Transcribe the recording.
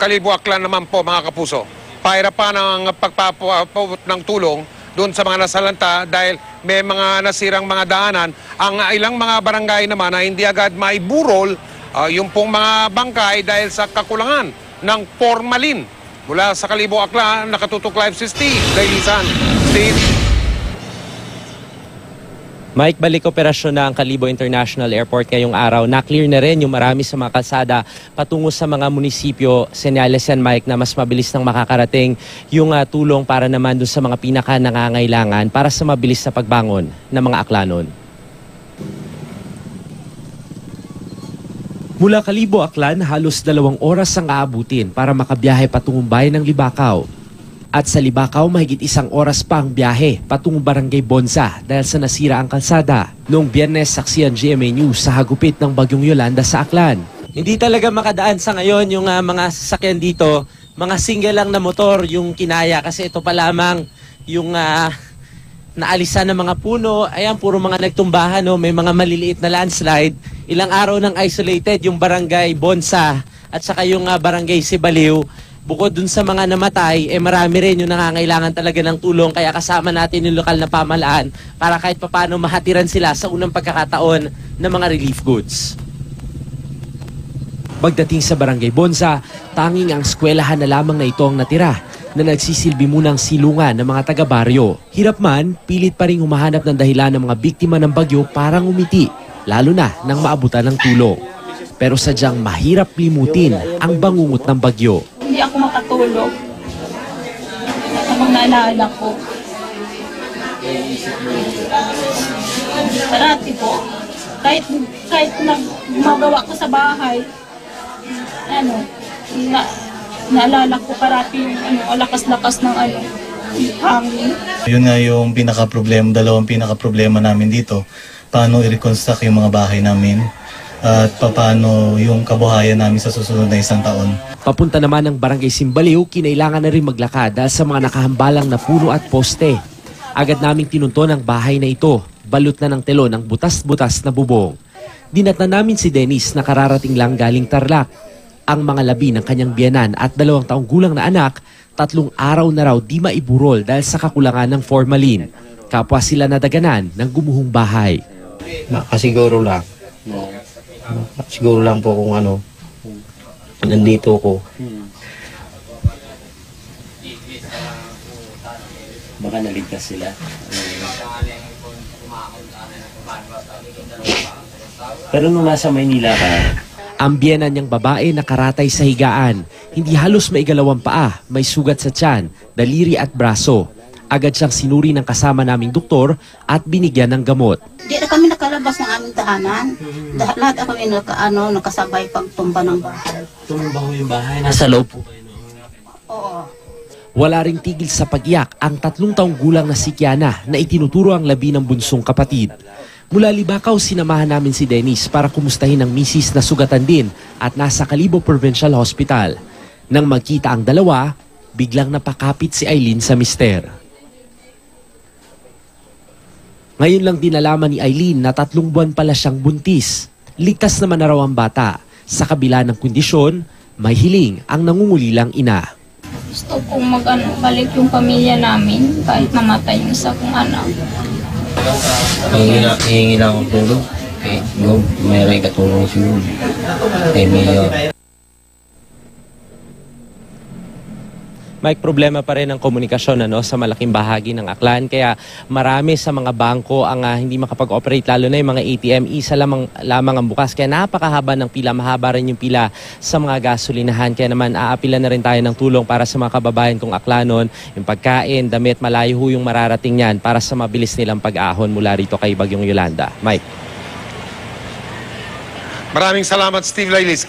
Kalibo Aklan naman po mga kapuso. Pahirapan ang pagpapabot ng tulong doon sa mga nasalanta dahil may mga nasirang mga daanan. Ang ilang mga barangay naman na hindi agad maiburol ah, yung pong mga bangkay dahil sa kakulangan ng formalin. Mula sa Kalibo Aklan, nakatutok live si Steve. Dailisan. Steve. Mike, balik operasyon na ang Kalibo International Airport ngayong araw. Na-clear na rin yung marami sa mga kalsada patungo sa mga munisipyo. Senyales yan, Mike, na mas mabilis nang makakarating yung ah, tulong para naman dun sa mga pinaka nangangailangan para sa mabilis na pagbangon ng mga aklanon. Mula Kalibo, Aklan, halos dalawang oras ang aabutin para makabiyahe patungong bayan ng Libakaw. At sa Libakaw, mahigit isang oras pa ang biyahe patungong Barangay Bonza dahil sa nasira ang kalsada. Noong biyernes, saksi GMA News sa hagupit ng Bagyong Yolanda sa Aklan. Hindi talaga makadaan sa ngayon yung ah, mga sasakyan dito. Mga single lang na motor yung kinaya kasi ito pa lamang yung ah, naalisan ng mga puno. Ayan, puro mga nagtumbahan. No? May mga maliliit na landslide. Ilang araw nang isolated yung barangay Bonsa at saka yung ah, barangay Sibaliw. Bukod dun sa mga namatay, eh marami rin yung nangangailangan talaga ng tulong. Kaya kasama natin yung lokal na pamalaan para kahit papano mahatiran sila sa unang pagkakataon ng mga relief goods. Pagdating sa Barangay Bonza, tanging ang eskwelahan na lamang na ito ang natira na nagsisilbi munang silungan ng mga taga-baryo. Hirap man, pilit pa rin humahanap ng dahilan ng mga biktima ng bagyo para ngumiti, lalo na nang maabutan ng tulong. Pero sadyang mahirap limutin ang bangungot ng bagyo. Hindi ako makatulog. Habang naalala ko. Parati po. Kahit, kahit nag magawa ko sa bahay, ano, na, naalala ko parati yung ano, lakas-lakas ng ano, hangin. Yun nga yung pinaka-problema, dalawang pinaka-problema namin dito. Paano i-reconstruct yung mga bahay namin at paano yung kabuhayan namin sa susunod na isang taon. Papunta naman ng Barangay Simbaliw, kinailangan na rin maglakad dahil sa mga nakahambalang na puno at poste. Agad naming tinunton ang bahay na ito, balot na ng telo ng butas-butas na bubong. Dinatna namin si Dennis na kararating lang galing Tarlac. Ang mga labi ng kanyang biyanan at dalawang taong gulang na anak, tatlong araw na raw di maiburol dahil sa kakulangan ng formalin. Kapwa sila nadaganan ng gumuhong bahay. Makasiguro lang. Siguro lang po kung ano, nandito ko. Baka naligtas sila. Pero nung nasa Maynila ka, ang biyenan niyang babae nakaratay sa higaan. Hindi halos maigalaw ang paa, may sugat sa tiyan, daliri at braso. Agad siyang sinuri ng kasama naming doktor at binigyan ng gamot. Di na kami nakalabas ng aming tahanan. Lahat na kami naka, ano, nakasabay pagtumba ng bahay. Tumumba ko yung bahay, nasa loob po kayo. Oo. Wala ring tigil sa pagyak ang tatlong taong gulang na si Kiana na itinuturo ang labi ng bunsong kapatid. Mula Libakaw, sinamahan namin si Dennis para kumustahin ang misis na sugatan din at nasa Kalibo Provincial Hospital. Nang magkita ang dalawa, biglang napakapit si Eileen sa mister. Ngayon lang din nalaman ni Eileen na tatlong buwan pala siyang buntis. Ligtas naman na raw ang bata. Sa kabila ng kondisyon, may hiling ang nangungulilang ina. Gusto kong mag, ano, balik yung pamilya namin kahit namatay yung isa kong anak. Hihingi lang, hihingi lang ako tulong. Eh, no, mayroon katulong siguro. Eh, mayor. May problema pa rin ang komunikasyon ano, sa malaking bahagi ng Aklan. Kaya marami sa mga bangko ang ah, hindi makapag-operate, lalo na yung mga ATM, isa lamang, lamang ang bukas. Kaya napakahaba ng pila, mahaba rin yung pila sa mga gasolinahan. Kaya naman aapila na rin tayo ng tulong para sa mga kababayan kong Aklanon. Yung pagkain, damit, malayo ho yung mararating yan para sa mabilis nilang pag-ahon mula rito kay Bagyong Yolanda. Mike. Maraming salamat Steve Lailis.